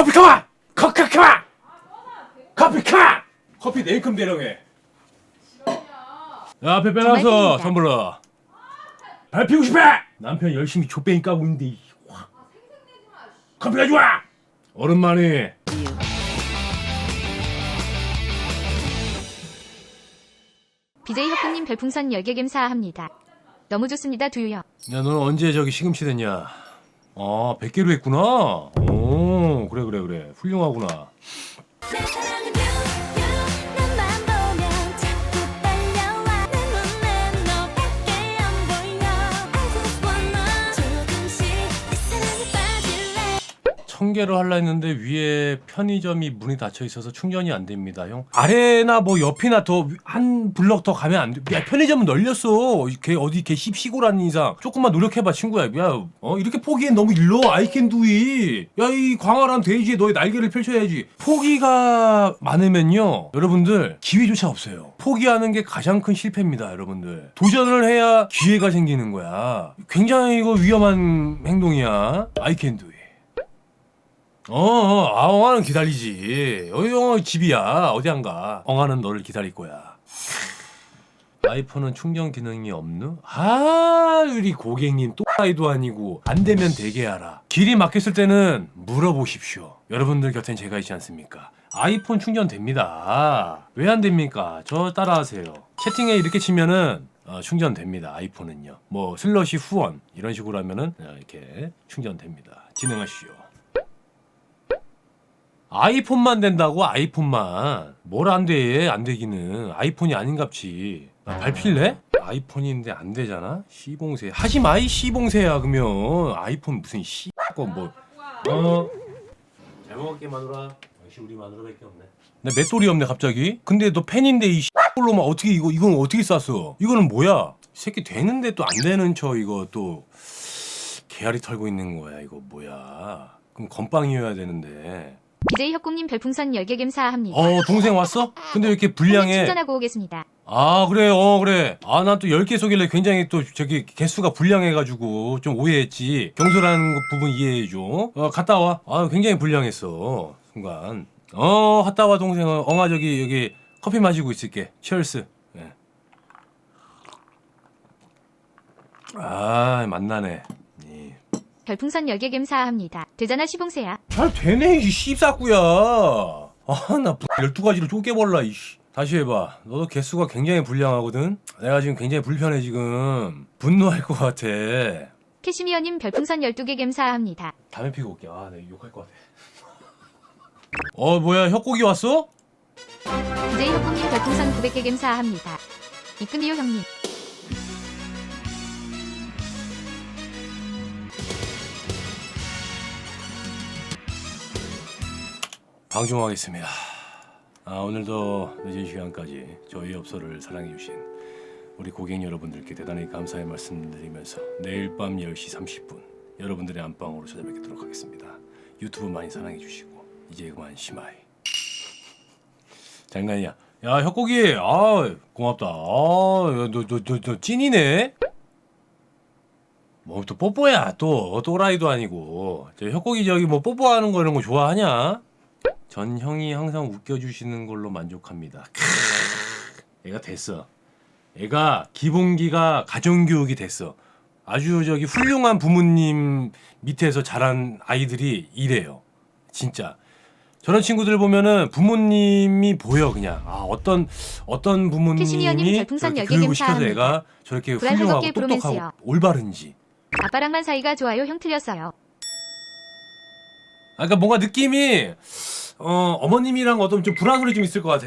커피 커마! 커피 커마! 커피 커마! 커피 네이큼 대령해. 야, 앞에 빼놔서 선불러. 발 피고 싶어! 남편 열심히 족뱅이 까고 있는데 이 확. 커피 가져와! 오랜만에 BJ 혁군님 별풍선 10개 감사합니다. 너무 좋습니다, 두유형. 야 너는 언제 저기 시금치 됐냐? 아 100개로 했구나. 오 그래 그래 그래 훌륭하구나. 천 개로 할라 했는데 위에 편의점이 문이 닫혀 있어서 충전이 안 됩니다, 형. 아래나 뭐 옆이나 더 한 블럭 더 가면 안 돼. 야 편의점은 널렸어. 걔 어디 걔 씹시골 아닌 이상 조금만 노력해봐, 친구야. 야, 어 이렇게 포기엔 너무 일러. Do it. 야이 광활한 대지에 너의 날개를 펼쳐야지. 포기가 많으면요, 여러분들 기회조차 없어요. 포기하는 게 가장 큰 실패입니다, 여러분들. 도전을 해야 기회가 생기는 거야. 굉장히 이거 위험한 행동이야. It. 어, 어, 아, 엉아는 기다리지. 여기 엉아 집이야. 어디 안 가. 엉아는 너를 기다릴 거야. 아이폰은 충전 기능이 없누? 아, 우리 고객님 또아이도 아니고 안 되면 되게 하라. 길이 막혔을 때는 물어보십시오. 여러분들 곁엔 제가 있지 않습니까? 아이폰 충전됩니다. 왜 안 됩니까? 저 따라하세요. 채팅에 이렇게 치면은 어, 충전됩니다. 아이폰은요. 뭐 슬러시 후원 이런 식으로 하면은 어, 이렇게 충전됩니다. 진행하시오. 아이폰만 된다고 아이폰만. 뭘 안 돼? 안 되기는. 아이폰이 아닌갑지. 나 밟힐래? 아이폰인데 안 되잖아? 시봉세 하지 마이 시봉세야 그러면. 아이폰 무슨 씨건 뭐. 어? 잘 먹을게 마누라. 역시 우리 마누라밖에 없네. 내 맷돌이 없네 갑자기. 근데 너 팬인데 이 씨볼로만 어떻게 이거 이건 어떻게 쌌어? 이거는 뭐야? 이 새끼 되는데 또 안 되는 척 이거 또. 개아리 털고 있는 거야 이거 뭐야? 그럼 건빵이어야 되는데 BJ 혁군님 별풍선 10개 감사합니다. 어 동생 왔어? 근데 왜 이렇게 불량해? 충전하고 오겠습니다. 아 그래 어 그래 아 난 또 10개 속일래 굉장히 또 저기 개수가 불량해가지고 좀 오해했지 경솔한 거 부분 이해해줘 어 갔다 와 아 굉장히 불량했어 순간 어 갔다 와 동생 어, 엉아 저기 여기 커피 마시고 있을게 치얼스 예. 아 만나네 예. 별풍선 10개 감사합니다. 되잖아 시봉세야. 잘 되네 이 씹사꾸야 아나 12가지로 쪼개볼라 이씨 다시 해봐 너도 개수가 굉장히 불량하거든 내가 지금 굉장히 불편해 지금 분노할 것 같아 캐시미어님 별풍선 12개 감사합니다. 담배 피고 올게 아 내가 욕할 것 같아 어 뭐야 혁곡이 왔어? BJ 혁군님 별풍선 900개 감사합니다. 이끈이요 형님. 방송하겠습니다. 아 오늘도 늦은 시간까지 저희 업소를 사랑해주신 우리 고객 여러분들께 대단히 감사의 말씀드리면서 내일 밤 10시 30분 여러분들의 안방으로 찾아뵙도록 하겠습니다. 유튜브 많이 사랑해주시고 이제 그만 심하이. 장난이야. 야 혁곡이 아 고맙다. 아너너너 찐이네? 뭐 또 뽀뽀야 또. 또라이도 아니고. 저 혁곡이 저기 뭐 뽀뽀하는 거 이런 거 좋아하냐 전 형이 항상 웃겨주시는 걸로 만족합니다. 애가 됐어. 애가 기본기가 가정교육이 됐어. 아주 저기 훌륭한 부모님 밑에서 자란 아이들이 이래요. 진짜. 저런 친구들 보면은 부모님이 보여 그냥 아 어떤 어떤 부모님이 별풍선 저렇게 10개 교육을 시켜서. 애가 저렇게 훌륭하고 똑똑하고 브로맨스요. 올바른지 아빠랑만 사이가 좋아요 형 틀렸어요. 아, 그러니까 뭔가 느낌이 어 어머님이랑 어떤 좀 불안 소리 좀 있을 것 같아.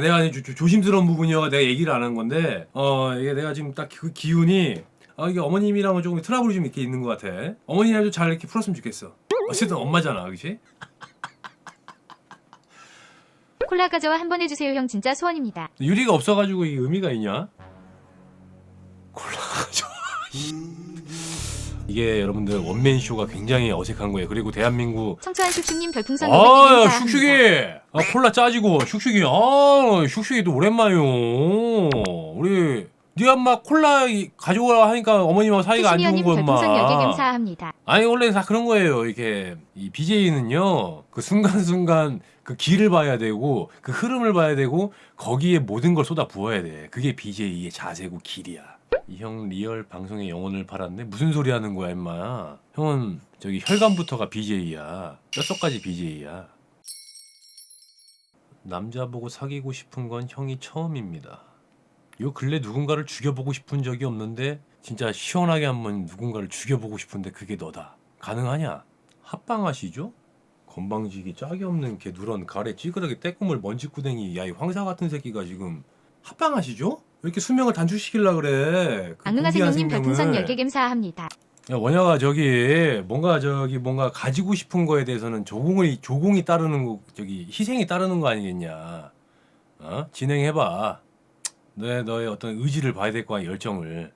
내가 이제 조, 조 심스러운 부분이어서 내가 얘기를 안 한 건데 어 이게 내가 지금 딱 그 기운이 아 이게 어머님이랑은 조금 트러블이 좀 이렇게 있는 것 같아. 어머니랑 좀 잘 이렇게 풀었으면 좋겠어. 어쨌든 엄마잖아, 그렇지? 콜라 가져와 한 번 해주세요 형 진짜 소원입니다. 유리가 없어가지고 이 의미가 있냐? 이게 여러분들 원맨 쇼가 굉장히 어색한 거예요. 그리고 대한민국 청초한 슉슉님 별풍선 500개 아, 감사합니다. 슉슉이. 아, 콜라 짜지고 슉슉이. 아, 슉슉이도 오랜만이요. 우리 네가 막 콜라 이- 가져오라 하니까 어머님하고 사이가 안 좋은 거야 별풍선 10개 엄마 감사합니다. 아니 원래 다 그런 거예요. 이게 이 BJ는요 그 순간순간 그 길을 봐야 되고 그 흐름을 봐야 되고 거기에 모든 걸 쏟아 부어야 돼. 그게 BJ의 자세고 길이야. 이 형 리얼 방송에 영혼을 팔았네. 무슨 소리 하는 거야 임마. 형은 저기 혈관부터가 BJ야. 뼛속까지 BJ야. 남자 보고 사귀고 싶은 건 형이 처음입니다. 요 근래 누군가를 죽여보고 싶은 적이 없는데 진짜 시원하게 한번 누군가를 죽여보고 싶은데 그게 너다. 가능하냐? 합방하시죠? 건방지기 짝이 없는 개 누런 가래 찌그러기 떼꾸물 먼지구덩이 야 이 황사 같은 새끼가 지금 합방하시죠? 왜 이렇게 수명을 단축시키려 그래? 그 악능아 고귀한 생명님 별풍선 생명을. 10개 감사합니다. 야 원영아 저기 뭔가 저기 뭔가 가지고 싶은 거에 대해서는 조공이 조공이 따르는 거 저기 희생이 따르는 거 아니겠냐? 어 진행해봐. 너 너의 어떤 의지를 봐야 될 거야 열정을.